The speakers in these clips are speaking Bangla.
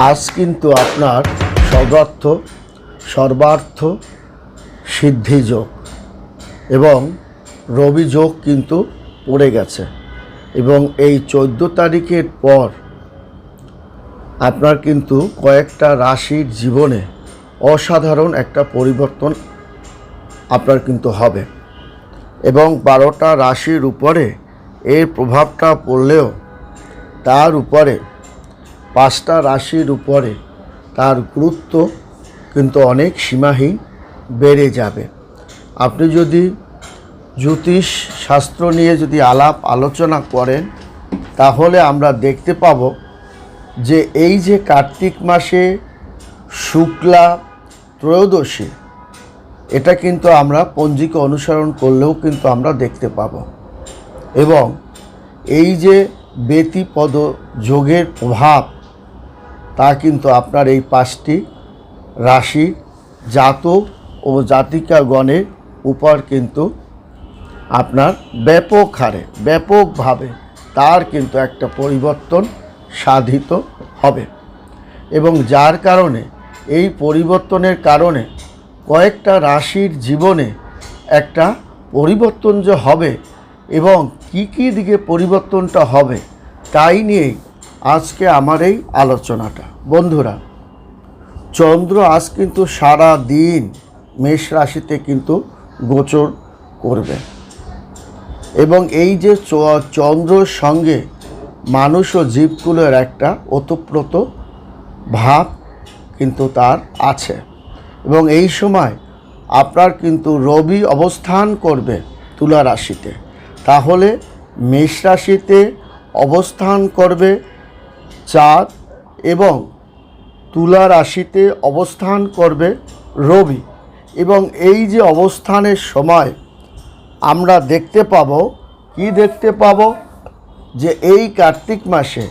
আজ কিন্তু আপনার সর্বার্থ সর্বার্থ সিদ্ধি যোগ এবং রবি যোগ কিন্তু পড়ে গেছে এবং এই চোদ্দ তারিখের পর আপনার কিন্তু কয়েকটা রাশির জীবনে অসাধারণ একটা পরিবর্তন আপনার কিন্তু হবে এবং বারোটা রাশির উপরে এর প্রভাবটা পড়লেও তার উপরে পাঁচটা রাশির উপরে তার গুরুত্ব কিন্তু অনেক সীমাহীন বেড়ে যাবে। আপনি যদি জ্যোতিষ শাস্ত্র নিয়ে যদি আলাপ আলোচনা করেন, তাহলে আমরা দেখতে পাব যে এই যে কার্তিক মাসে শুক্লা ত্রয়োদশী, এটা কিন্তু আমরা পঞ্জিকা অনুসরণ করলেও কিন্তু আমরা দেখতে পাব। এবং এই যে ব্যতিপদ যোগের প্রভাব তা কিন্তু আপনার এই পাঁচটি রাশি জাতক ও জাতিকাগণের উপর কিন্তু আপনার ব্যাপক হারে, ব্যাপকভাবে তার কিন্তু একটা পরিবর্তন সাধিত হবে। এবং যার কারণে এই পরিবর্তনের কারণে কয়েকটা রাশির জীবনে একটা পরিবর্তন যে হবে এবং কি কি দিকে পরিবর্তনটা হবে, তাই নিয়েই আজকে আমার এই আলোচনাটা। বন্ধুরা, চন্দ্র আজ কিন্তু সারা দিন মেষ রাশিতে কিন্তু গোচর করবে। এবং এই যে চন্দ্রর সঙ্গে মানুষ ও জীবগুলোর একটা ওতপ্রোত ভাব কিন্তু তার আছে। এবং এই সময় আপনার কিন্তু রবি অবস্থান করবে তুলা রাশিতে। তাহলে মেষ রাশিতে অবস্থান করবে চাঁদ এবং তুলা রাশিতে অবস্থান করবে রবি এবং এই যে অবস্থানের সময় আমরা দেখতে পাব, কি দেখতে পাব? যে এই কার্তিক মাসে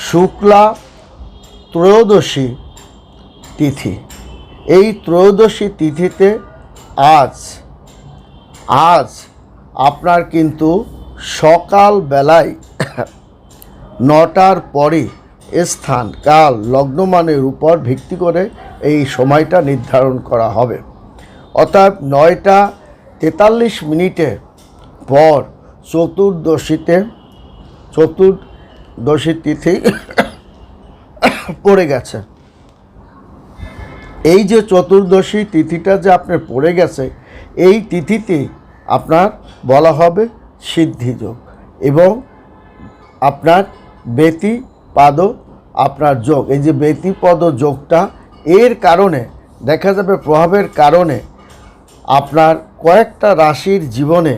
শুক্লা ত্রয়োদশী তিথি। এই ত্রয়োদশী তিথিতে আজ আজ আপনার কিন্তু সকাল বেলায় নটার পরে স্থান, কাল লগ্নমানের উপর ভিত্তি করে এই সময়টা নির্ধারণ করা হবে। অর্থাৎ নয়টা তেতাল্লিশ মিনিটের পর চতুর্দশীতে, চতুর্দশী তিথি পড়ে গেছে। এই যে চতুর্দশী তিথিটা যে আপনার পড়ে গেছে, এই তিথিতে আপনার বলা হবে সিদ্ধিযোগ এবং আপনার বেতি পাদ আপনার যোগ। এই যে ব্যতিপদ যোগটা, এর কারণে, দেখা যাবে প্রভাবের কারণে আপনার কয়েকটা রাশির জীবনে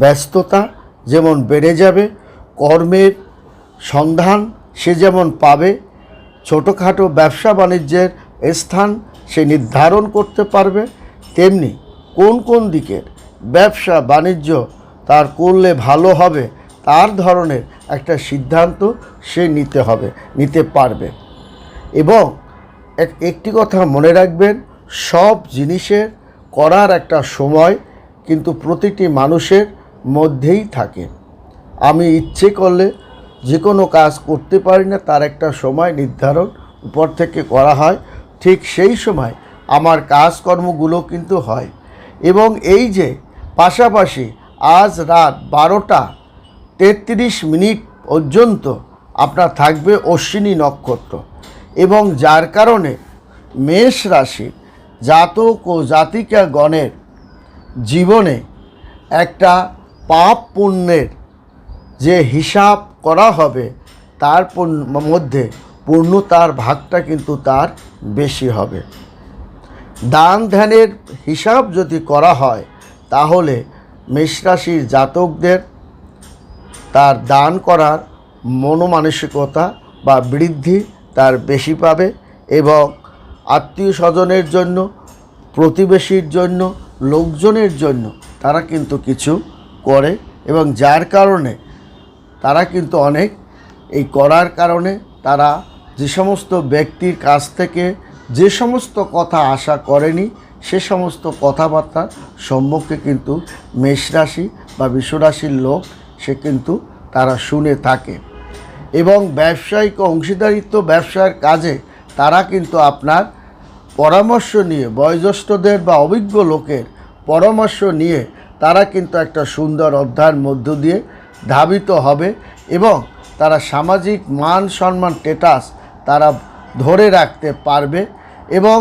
ব্যস্ততা যেমন বেড়ে যাবে, কর্মের সন্ধান সে যেমন পাবে, ছোটোখাটো ব্যবসা বাণিজ্যের স্থান সে নির্ধারণ করতে পারবে, তেমনি কোন কোন দিকের ব্যবসা বাণিজ্য তার করলে ভালো হবে তার ধরনের একটা সিদ্ধান্ত সে নিতে হবে, নিতে পারবে। এবং এক, একটি কথা মনে রাখবেন, সব জিনিসের করার একটা সময় কিন্তু প্রতিটি মানুষের মধ্যেই থাকে। আমি ইচ্ছে করলে যে কোনো কাজ করতে পারি না, তার একটা সময় নির্ধারণ উপর থেকে করা হয়। ঠিক সেই সময় আমার কাজকর্মগুলো কিন্তু হয়। এবং এই যে পাশাপাশি আজ রাত বারোটা তেত্রিশ মিনিট পর্যন্ত আপনার থাকবে অশ্বিনী নক্ষত্র। এবং যার কারণে মেষ রাশির জাতক ও জাতিকা গণের জীবনে একটা পাপ পুণ্যের যে হিসাব করা হবে, তার মধ্যে পূর্ণতার ভাগটা কিন্তু তার বেশি হবে। দান ধ্যানের হিসাব যদি করা হয়, তাহলে মেষরাশির জাতকদের তার দান করার মনোমানসিকতা বা বৃদ্ধি তার বেশি পাবে এবং আত্মীয় স্বজনের জন্য, প্রতিবেশীর জন্য, লোকজনের জন্য তারা কিন্তু কিছু করে এবং যার কারণে তারা কিন্তু অনেক এই করার কারণে তারা যে সমস্ত ব্যক্তির কাছ থেকে যে সমস্ত কথা আশা করেনি, সে সমস্ত কথাবার্তার সম্মুখে কিন্তু মেষরাশি বা বিশ্বরাশির লোক সে কিন্তু তারা শুনে থাকে। এবং ব্যবসায়িক অংশীদারিত্ব ব্যবসার কাজে তারা কিন্তু আপনার পরামর্শ নিয়ে, বয়োজ্যেষ্ঠদের বা অভিজ্ঞ লোকের পরামর্শ নিয়ে তারা কিন্তু একটা সুন্দর অধ্যায়ের মধ্য দিয়ে ধাবিত হবে এবং তারা সামাজিক মান সম্মান স্টেটাস তারা ধরে রাখতে পারবে এবং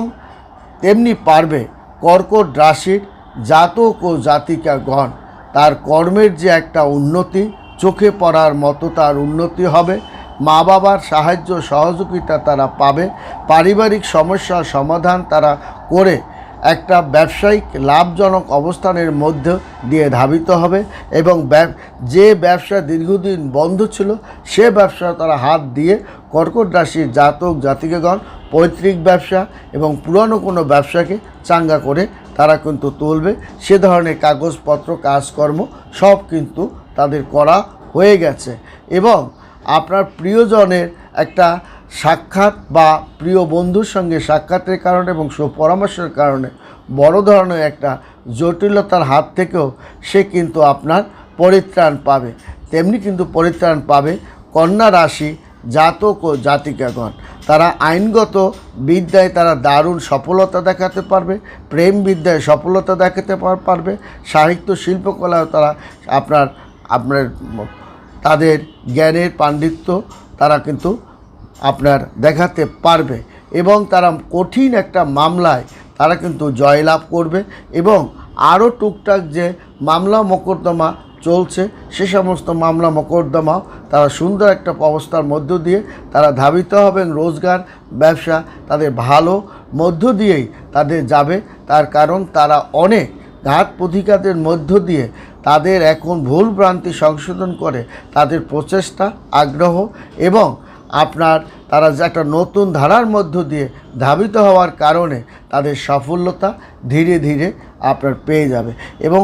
তেমনি পারবে কর্কট রাশির জাতক ও জাতিকাগণ। তার কর্মের যে একটা উন্নতি, চোখে পড়ার মতো তার উন্নতি হবে। মা বাবার সাহায্য সহযোগিতা তারা পাবে। পারিবারিক সমস্যার সমাধান তারা করে একটা ব্যবসায়িক লাভজনক অবস্থানের মধ্যে দিয়ে ধাবিত হবে এবং যে ব্যবসা দীর্ঘদিন বন্ধ ছিল, সে ব্যবসা তারা হাত দিয়ে কর্কট রাশির জাতক, জাতিকাগণ, পৈতৃক ব্যবসা এবং পুরনো কোনো ব্যবসাকে চাঙ্গা করে তারা কিন্তু তুলবে। সে ধরনের কাগজপত্র, কাজকর্ম সব কিন্তু তাদের করা হয়ে গেছে। এবং আপনার প্রিয়জনের একটা সাক্ষাৎ বা প্রিয় বন্ধুর সঙ্গে সাক্ষাতের কারণে এবং সুপরামর্শের কারণে বড় ধরনের একটা জটিলতার হাত থেকেও সে কিন্তু আপনার পরিত্রাণ পাবে। তেমনি কিন্তু পরিত্রাণ পাবে কন্যা রাশি জাতক ও জাতিকাগণ। তারা আইনগত বিদ্যায় তারা দারুণ সফলতা দেখাতে পারবে, প্রেম বিদ্যায় সফলতা দেখাতে পারবে, সাহিত্য শিল্পকলায় তারা আপনার আপনার তাদের জ্ঞানের পাণ্ডিত্য তারা কিন্তু আপনার দেখাতে পারবে এবং তারা কঠিন একটা মামলায় তারা কিন্তু জয়লাভ করবে এবং আরও টুকটাক যে মামলা, মোকদ্দমা চলছে, সে সমস্ত মামলা মোকদ্দমাও তারা সুন্দর একটা অবস্থার মধ্য দিয়ে তারা ধাবিত হবেন রোজগার, ব্যবসা তাদের ভালো মধ্য দিয়েই তাদের যাবে। তার কারণ তারা অনেক ঘাত প্রতিঘাতের মধ্য দিয়ে তাদের এখন ভুল ভ্রান্তি সংশোধন করে তাদের প্রচেষ্টা, আগ্রহ এবং আপনার তারা যে একটা নতুন ধারার মধ্য দিয়ে ধাবিত হওয়ার কারণে তাদের সাফল্যতা ধীরে ধীরে আপনার পেয়ে যাবে এবং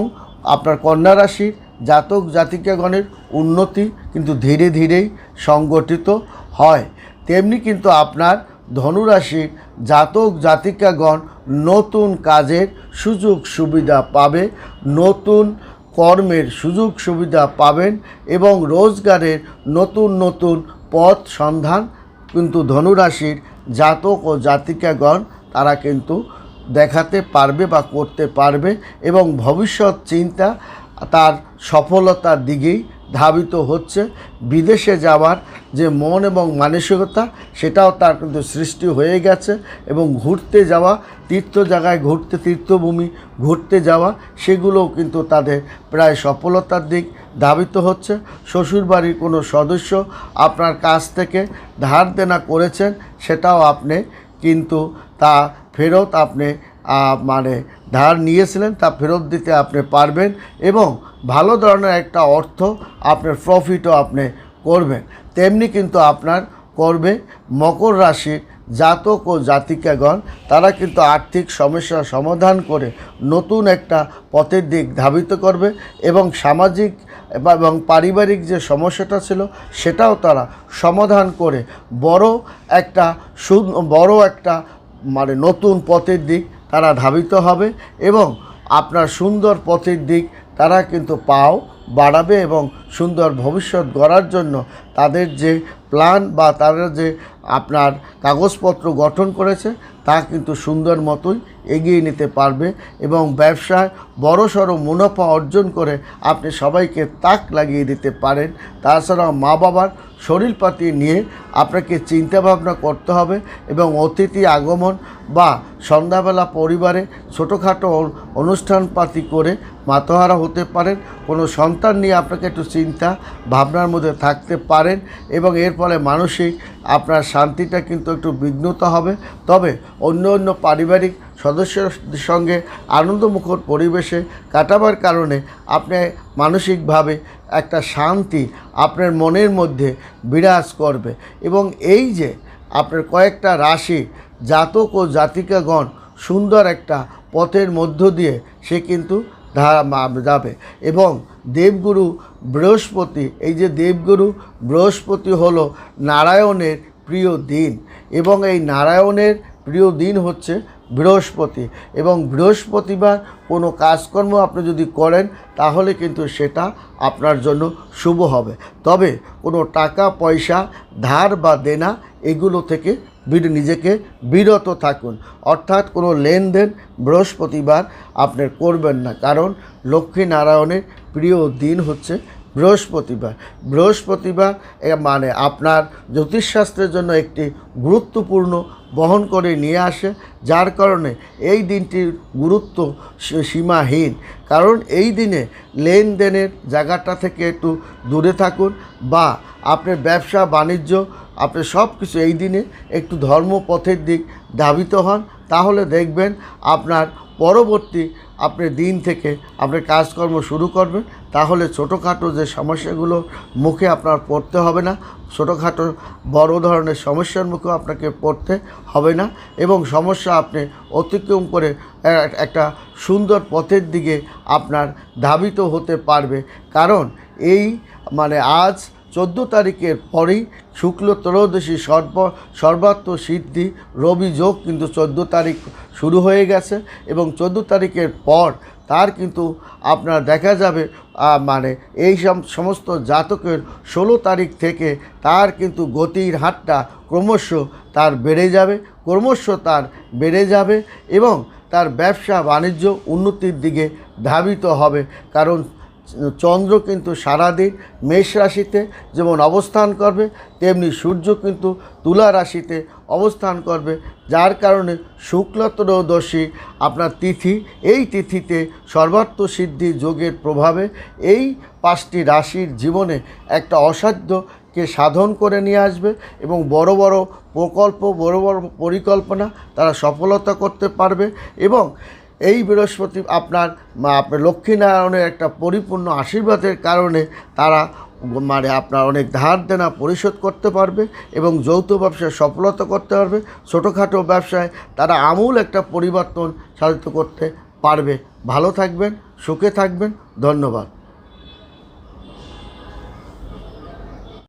আপনার কন্যা রাশির জাতক জাতিকাগণের উন্নতি কিন্তু ধীরে ধীরেই সংগঠিত হয়। তেমনি কিন্তু আপনার ধনুরাশির জাতক জাতিকাগণ নতুন কাজের সুযোগ সুবিধা পাবে, নতুন কর্মের সুযোগ সুবিধা পাবেন এবং রোজগারের নতুন নতুন পথ সন্ধান কিন্তু ধনুরাশির জাতক ও জাতিকাগণ তারা কিন্তু দেখাতে পারবে বা করতে পারবে এবং ভবিষ্যৎ চিন্তা তার সফলতার দিকেই ধাবিত হচ্ছে। বিদেশে যাওয়ার যে মন এবং মানসিকতা, সেটাও তার কিন্তু সৃষ্টি হয়ে গেছে এবং ঘুরতে যাওয়া তীর্থ জায়গায় ঘুরতে, তীর্থভূমি ঘুরতে যাওয়া, সেগুলোও কিন্তু তাদের প্রায় সফলতার দিক ধাবিত হচ্ছে। শ্বশুরবাড়ির কোনো সদস্য আপনার কাছ থেকে ধার দেনা করেছেন, সেটাও আপনি কিন্তু তা ফেরত আপনি মানে ধার নিয়েছিলেন, তা ফেরত দিতে আপনি পারবেন এবং ভালো ধরনের একটা অর্থ আপনার প্রফিটও আপনি করবেন। তেমনি কিন্তু আপনার করবে মকর রাশির জাতক ও জাতিকাগণ, তারা কিন্তু আর্থিক সমস্যার সমাধান করে নতুন একটা পথের দিক ধাবিত করবে এবং সামাজিক এবং পারিবারিক যে সমস্যাটা ছিল, সেটাও তারা সমাধান করে বড় একটা বড় একটা মানে নতুন পথের দিক তারা ধাবিত হবে এবং আপনার সুন্দর পথের দিক তারা কিন্তু পাও বাড়াবে এবং সুন্দর ভবিষ্যৎ গড়ার জন্য তাদের যে প্ল্যান বা তারা যে আপনার কাগজপত্র গঠন করেছে, তা কিন্তু সুন্দর মতোই এগিয়ে নিতে পারবে এবং ব্যবসায় বড়সড় মুনাফা অর্জন করে আপনি সবাইকে তাক লাগিয়ে দিতে পারেন। তাছাড়াও মা বাবার শরীরপাতি নিয়ে আপনাকে চিন্তাভাবনা করতে হবে এবং অতিথি আগমন বা সন্ধ্যাবেলা পরিবারে ছোটোখাটো অনুষ্ঠানপাতি করে মাতোহারা হতে পারেন। কোনো সন্তান নিয়ে আপনাকে একটু চিন্তা ভাবনার মধ্যে থাকতে পারেন এবং এর ফলে মানসিক আপনার শান্তিটা কিন্তু একটু বিঘ্নত হবে। তবে অন্য অন্য পারিবারিক সদস্যের সঙ্গে আনন্দমুখর পরিবেশে কাটাবার কারণে আপনি মানসিকভাবে একটা শান্তি আপনার মনের মধ্যে বিরাজ করবে এবং এই যে আপনার কয়েকটা রাশি জাতক ও জাতিকাগণ সুন্দর একটা পথের মধ্য দিয়ে সে কিন্তু ধা- মা- যাবে। এবং দেবগুরু বৃহস্পতি, এই যে দেবগুরু বৃহস্পতি হলো নারায়ণের প্রিয় দিন। এবং এই নারায়ণের প্রিয় দিন হচ্ছে বৃহস্পতি। এবং বৃহস্পতিবার কোনো কাজকর্ম আপনি যদি করেন, তাহলে কিন্তু সেটা আপনার জন্য শুভ হবে। তবে কোনো টাকা, পয়সা, ধার বা দেনা এগুলো থেকে নিজেকে বিরত থাকুন। অর্থাৎ কোনো লেনদেন বৃহস্পতিবার আপনার করবেন না। কারণ লক্ষ্মী নারায়ণের প্রিয় দিন হচ্ছে বৃহস্পতিবার। বৃহস্পতিবার মানে আপনার জ্যোতিষশাস্ত্রের জন্য একটি গুরুত্বপূর্ণ বহন করে নিয়ে আসে। যার কারণে এই দিনটির গুরুত্ব সীমাহীন। কারণ এই দিনে লেনদেনের জায়গাটা থেকে একটু দূরে থাকুন বা আপনার ব্যবসা বাণিজ্য আপনি সব কিছু এই দিনে একটু ধর্মপথের দিক ধাবিত হন, তাহলে দেখবেন আপনার পরবর্তী আপনি দিন থেকে আপনি কাজকর্ম শুরু করবেন, তাহলে ছোটোখাটো যে সমস্যাগুলো মুখে আপনার পড়তে হবে না, ছোটোখাটো বড় ধরনের সমস্যার মুখে আপনাকে পড়তে হবে না এবং সমস্যা আপনি অতিক্রম করে একটা সুন্দর পথের দিকে আপনার ধাবিত হতে পারবে। কারণ এই মানে আজ চোদ্দ তারিখের পরেই শুক্ল ত্রয়োদশী সর্ব, সর্বাত্ম সিদ্ধি, রবি যোগ কিন্তু চোদ্দ তারিখ শুরু হয়ে গেছে এবং চোদ্দ তারিখের পর তার কিন্তু আপনার দেখা যাবে মানে এই সম- সমস্ত জাতকের ষোলো তারিখ থেকে তার কিন্তু গতির হারটা ক্রমশ তার বেড়ে যাবে, ক্রমশ তার বেড়ে যাবে এবং তার ব্যবসা, বাণিজ্য উন্নতির দিকে ধাবিত হবে। কারণ চন্দ্র কিন্তু সারাদিন মেষ রাশিতে যেমন অবস্থান করবে, তেমনি সূর্য কিন্তু তুলা রাশিতে অবস্থান করবে, যার কারণে শুক্ল ত্রয়োদশী আপনার তিথি, এই তিথিতে সর্বাত্ম সিদ্ধি যোগের প্রভাবে এই পাঁচটি রাশির জীবনে একটা অসাধ্যকে সাধন করে নিয়ে আসবে এবং বড় বড় প্রকল্প, বড় বড় পরিকল্পনা তারা সফলতা করতে পারবে এবং এই বৃহস্পতি আপনার আপনার লক্ষ্মীনারায়ণের একটা পরিপূর্ণ আশীর্বাদের কারণে তারা মানে আপনার অনেক ধার দেনা পরিশোধ করতে পারবে এবং যৌথ ব্যবসায় সফলতা করতে পারবে। ছোটোখাটো ব্যবসায় তারা আমূল একটা পরিবর্তন সাধিত করতে পারবে। ভালো থাকবেন, সুখে থাকবেন। ধন্যবাদ।